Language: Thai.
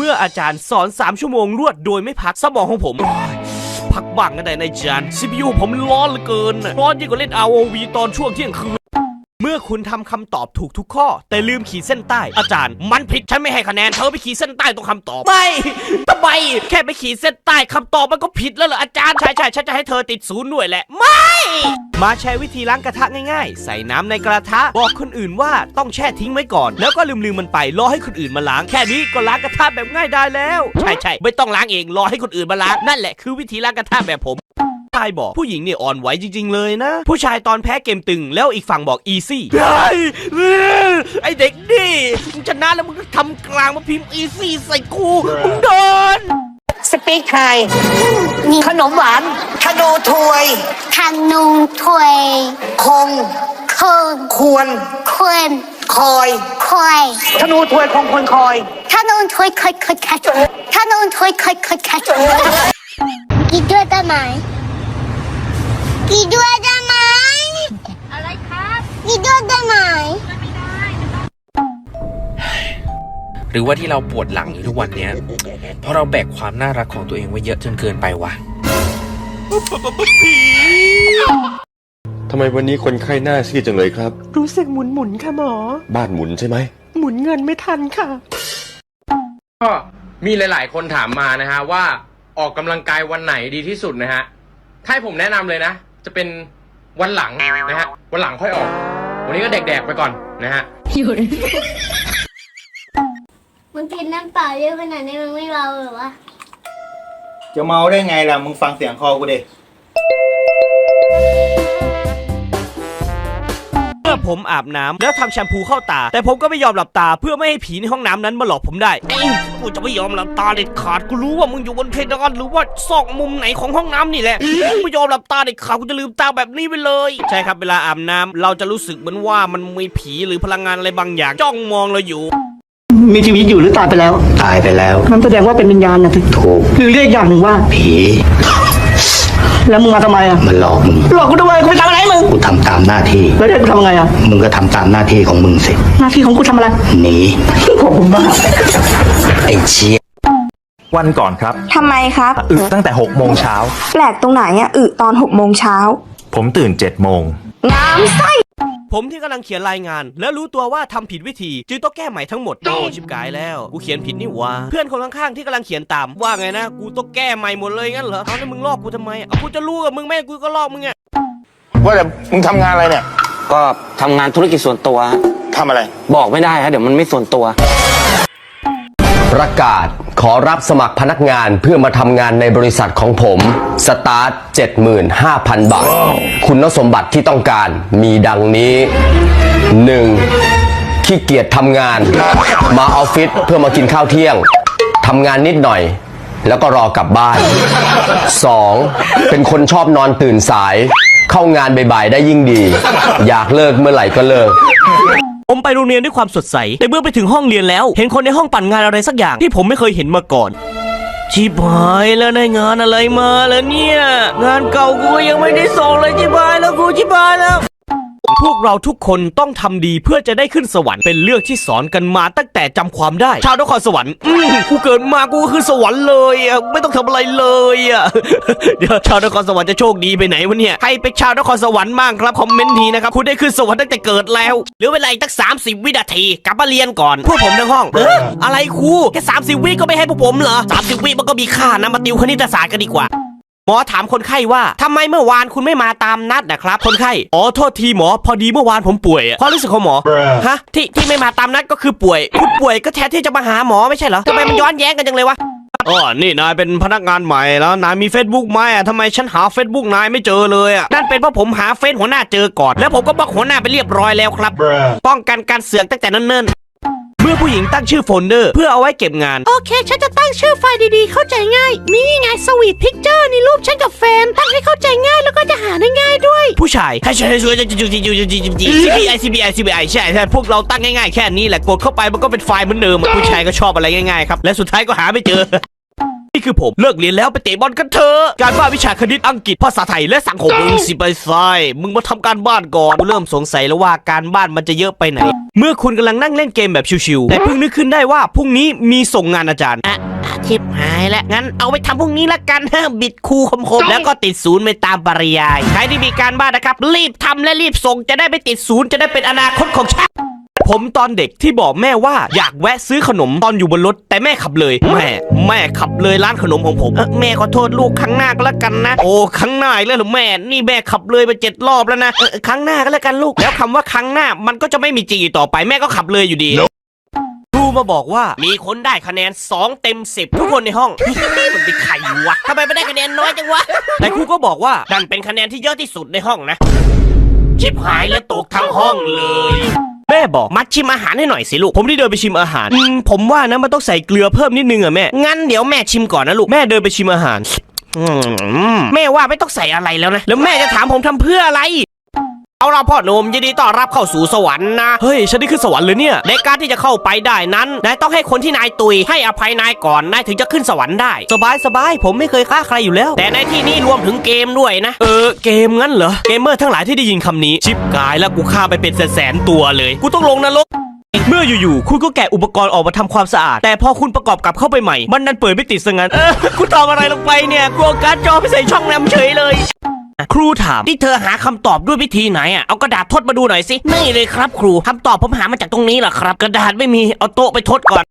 เมื่ออาจารย์สอน 3 ชั่วโมงรวดโดยไม่พักสมองของผมพักบ้างก็ได้นายอาจารย์ CPU ผมมันร้อนเหลือเกิน ร้อนยิ่งกว่าเล่น ROV ตอนช่วงเที่ยงคืน เมื่อคุณทำคำตอบถูกทุกข้อ แต่ลืมขีดเส้นใต้ อาจารย์ มันผิดฉันไม่ให้คะแนน เธอไปขีดเส้นใต้ตรงคำตอบ ไม่ทำไมแค่ไปขีดเส้นใต้คำตอบมันก็ผิดแล้วเหรออาจารย์ ใช่ใช่ฉันจะให้เธอติดศูนย์ด้วยแหละ ไม่ มาใช้วิธีล้างกระทะง่ายๆ ใส่น้ำในกระทะ บอกคนอื่นว่าต้องแช่ทิ้งไว้ก่อน แล้วก็ลืมๆมันไปรอให้คนอื่นมาล้าง แค่นี้ก็ล้างกระทะแบบง่ายได้แล้ว ใช่ใช่ไม่ต้องล้างเองรอให้คนอื่นมาล้างนั่นแหละคือวิธีล้างกระทะแบบผมชายบอกผู้หญิงเนี่ยอ่อนไหวจริง ๆ เลยนะ ผู้ชายตอนแพ้เกมตึงแล้วอีกฝั่งบอกอีซี่ได้ไอเด็กนี่มึงชนะแล้วมึงก็ทำกลางมาพิมพ์อีซี่ใส่กูมึงโดน สปีกไทยขนมหวาน ธนูถวย ทางนุงถวยคง คงควร ควรคอย คอยธนูถวยคงควรคอย ทางนุงถวยคอยคอยคัดทางนุงถวยคอยคอยคัดกินด้วยได้ไหมกินด้วยได้ไหมอะไรครับกินด้วยได้ไหม หรือว่าที่เราปวดหลังอยู่ทุกวันเนี้ยเพราะเราแบกความน่ารักของตัวเองไว้เยอะจนเกินไปวะทำไมวันนี้คนไข้หน้าซีดจังเลยครับ รู้สึกหมุนหมุนๆค่ะหมอ บ้านหมุนใช่ไหม หมุนเงินไม่ทันค่ะ ก็มีหลาย ๆ คนถามมานะฮะว่าออกกำลังกายวันไหนดีที่สุดนะฮะ ถ้าให้ผมแนะนำเลยนะ จะเป็นวันหลังนะฮะ วันหลังค่อยออก วันนี้ก็แดก ๆ ไปก่อนนะฮะ มึงกินน้ำเปล่าเยอะขนาดนี้มึงไม่เมาเหรอวะจะเมาได้ไงล่ะ มึงฟังเสียงคอกูดิ เมื่อผมอาบน้ำแล้วทำแชมพูเข้าตา แต่ผมก็ไม่ยอมหลับตาเพื่อไม่ให้ผีในห้องน้ำนั้นมาหลอกผมได้เอ้ยกูจะไม่ยอมหลับตาเด็ดขาดกูรู้ว่ามึงอยู่บนเพดานหรือว่าซอกมุมไหนของห้องน้ำนี่แหละกูไม่ยอมหลับตาเด็ดขาดกูจะลืมตาแบบนี้ไปเลย ใช่ครับเวลาอาบน้ำเราจะรู้สึกเหมือนว่ามันมีผีหรือพลังงานอะไรบางอย่างจ้องมองเราอยู่ มีชีวิตอยู่หรือตายไปแล้ว ตายไปแล้วมันแสดงว่าเป็นวิญญาณนะพี่ถูกหรือเรียกอย่างหนึ่งว่า ผี แล้วมึงมาทำไมอะมันหลอกมึงหลอกกูทำไมกูไปทำอะไรให้มึงกูทำตามหน้าที่ แล้วเดี๋ยวกูทำไงอะมึงก็ทำตามหน้าที่ของมึงสิหน้าที่ของกูทำอะไรหนีขอบคุณมากไอ้เชี่ยวันก่อนครับทำไมครับ อึตั้งแต่6โมงเช้า แปลกตรงไหนอะอึตอน6โมงเช้า ผมตื่น7โมง น้ำไส้ ผมที่กำลังเขียนรายงาน แล้วรู้ตัวว่าทำผิดวิธี จึงต้องแก้ใหม่ทั้งหมดโอ้ชิบกายแล้ว กูเขียนผิดนี่หว่า เพื่อนคนข้างๆที่กำลังเขียนตาม ว่าไงนะ กูต้องแก้ใหม่หมดเลยงั้นเหรอเอาแล้วมึงลอกกูทำไมอะเอากูจะรู้กับมึงแม่กูก็ลอกมึงอะว่าแต่มึงทำงานอะไรเนี่ยก็ทำงานธุรกิจส่วนตัว ทำอะไร บอกไม่ได้ฮะเดี๋ยวมันไม่ส่วนตัว ประกาศขอรับสมัครพนักงานเพื่อมาทำงานในบริษัทของผม สตาร์ท 75,000 บาท คุณสมบัติที่ต้องการมีดังนี้ 1. ขี้เกียจทำงาน มาออฟฟิศเพื่อมากินข้าวเที่ยงทำงานนิดหน่อย แล้วก็รอกลับบ้าน 2. เป็นคนชอบนอนตื่นสาย เข้างานบ่ายๆได้ยิ่งดี อยากเลิกเมื่อไหร่ก็เลิก ผมไปโรงเรียนด้วยความสดใส แต่เมื่อไปถึงห้องเรียนแล้ว เห็นคนในห้องปั่นงานอะไรสักอย่างที่ผมไม่เคยเห็นมาก่อนชิบหายแล้วในงานอะไรมาแล้วเนี่ย งานเก่ากูยังไม่ได้ส่งเลยชิบหายแล้วกูชิบหายแล้ว พวกเราทุกคนต้องทำดีเพื่อจะได้ขึ้นสวรรค์เป็นเรื่องที่สอนกันมาตั้งแต่จำความได้ ชาวนครสวรรค์อืมกูเกิดมากูก็ขึ้นสวรรค์เลยอะไม่ต้องทำอะไรเลยอะ เดี๋ยวชาวนครสวรรค์จะโชคดีไปไหนวะเนี่ยใครเป็นชาวนครสวรรค์บ้างครับคอมเมนต์ทีนะครับคุณได้ขึ้นสวรรค์ตั้งแต่เกิดแล้วเหลือเวลาอีกตั้ง30 วินาทีกลับมาเรียนก่อนพวกผมทั้งห้องเอออะไรครูแค่30 วิก็ไม่ให้พวกผมเหรอ30 วิมันก็มีค่านะมาติวคณิตศาสตร์กันดีกว่า หมอถามคนไข้ว่าทำไมเมื่อวานคุณไม่มาตามนัดนะครับ คนไข้อ๋อโทษทีหมอ พอดีเมื่อวานผมป่วยอะความรู้สึกของหมอฮะที่ที่ไม่มาตามนัดก็คือป่วยคุณป่วยก็แทนที่จะมาหาหมอไม่ใช่เหรอทำไมมันย้อนแย้งกันจังเลยวะอ๋อนี่นายเป็นพนักงานใหม่แล้วนายมี Facebook ไหมอะทำไมฉันหา Facebook นายไม่เจอเลยอะนั่นเป็นเพราะผมหาเฟซหัวหน้าเจอก่อน แล้วผมก็บล็อกหัวหน้าไปเรียบร้อยแล้วครับ ป้องกันการเสือกตั้งแต่เนิ่นๆเมื่อผู้หญิงตั้งชื่อโฟลเดอร์ เพื่อเอาไว้เก็บงาน โอเค ฉันจะตั้งชื่อไฟล์ดีๆ เข้าใจง่ายนี่ไงสวีทพิกเจอร์นี่รูปฉันกับแฟน ตั้งให้เข้าใจง่ายแล้วก็จะหาได้ง่ายด้วย ผู้ชายให้ช่วยให้ช่วยจะจุดจุดจุดจุดจุดจุด CPI CPI CPI ใช่ใช่พวกเราตั้งง่ายๆแค่นี้แหละกดเข้าไปมันก็เป็นไฟล์เหมือนเดิมอะผู้ชายก็ชอบอะไรง่ายๆครับและสุดท้ายก็หาไม่เจอ นี่คือคือผมเลิกเรียนแล้วไปเตะบอลกันเถอะการบ้านวิชาคณิตอังกฤษภาษาไทยและสังคมมึงสิไปไซมึงมาทำการบ้านก่อนกูเริ่มสงสัยแล้วว่าการบ้านมันจะเยอะไปไหน เมื่อคุณกำลังนั่งเล่นเกมแบบชิวๆแต่เพิ่งนึกขึ้นได้ว่าพรุ่งนี้มีส่งงานอาจารย์อะอะทิบหายแล้วงั้นเอาไปทำพรุ่งนี้ละกันบิดครูคมๆแล้วก็ติดศูนย์ไปตามปริยายใครที่มีการบ้านนะครับ รีบทำและรีบส่งจะได้ไม่ติดศูนย์จะได้เป็นอนาคตของชาติ ผมตอนเด็กที่บอกแม่ว่าอยากแวะซื้อขนมตอนอยู่บนรถ แต่แม่ขับเลย แม่ แม่ขับเลยร้านขนมของผมเอ่อแม่ขอโทษลูกครั้งหน้าก็แล้วกันนะ โอ้ครั้งหน้าอีกแล้วเหรอแม่ นี่แม่ขับเลยไปเจ็ดรอบแล้วนะเออครั้งหน้าก็แล้วกันลูก แล้วคำว่าครั้งหน้ามันก็จะไม่มีจริงอีกต่อไปแม่ก็ขับเลยอยู่ดี ครูมาบอกว่ามีคนได้คะแนน 2 เต็ม 10 ทุกคนในห้อง มันเป็นใครวะทำไมไม่ได้คะแนนน้อยจังวะ แต่ครูก็บอกว่า นั่นเป็นคะแนนที่เยอะที่สุดในห้องนะ ชิบหายแล้วตกทั้งห้องเลย แม่บอกมาชิมอาหารให้หน่อยสิลูก ผมได้เดินไปชิมอาหารอืมผมว่านะมันต้องใส่เกลือเพิ่มนิดนึงอะแม่ งั้นเดี๋ยวแม่ชิมก่อนนะลูก แม่เดินไปชิมอาหารอืมแม่ว่าไม่ต้องใส่อะไรแล้วนะ แล้วแม่จะถามผมทำเพื่ออะไร เอาละพ่อหนุ่มยินดีต้อนรับเข้าสู่สวรรค์นะ เฮ้ย ฉันนี่คือสวรรค์เลยเนี่ย ในการที่จะเข้าไปได้นั้นนายต้องให้คนที่นายตุยให้อภัยนายก่อนนายถึงจะขึ้นสวรรค์ได้ สบายสบายผมไม่เคยฆ่าใครอยู่แล้ว แต่ในที่นี้รวมถึงเกมด้วยนะ เออ เกมงั้นเหรอ เกมเมอร์ทั้งหลายที่ได้ยินคำนี้ ชิบกายแล้วกูฆ่าไปเป็นแสนๆตัวเลย กูต้องลงนรกเมื่ออยู่ๆ คุณก็แกะอุปกรณ์ออกมาทำความสะอาด แต่พอคุณประกอบกลับเข้าไปใหม่ มันดันเปิดไม่ติดซะงั้น เออ คุณทำอะไรลงไปเนี่ยกลัวการ์ดจอไปใส่ช่องแรมเฉยเลย ครูถามที่เธอหาคำตอบด้วยวิธีไหนอะเอากระดาษทดมาดูหน่อยสินี่เลยครับ ครูคำตอบผมหามาจากตรงนี้แหละครับ กระดาษไม่มีเอาโต๊ะไปทดก่อน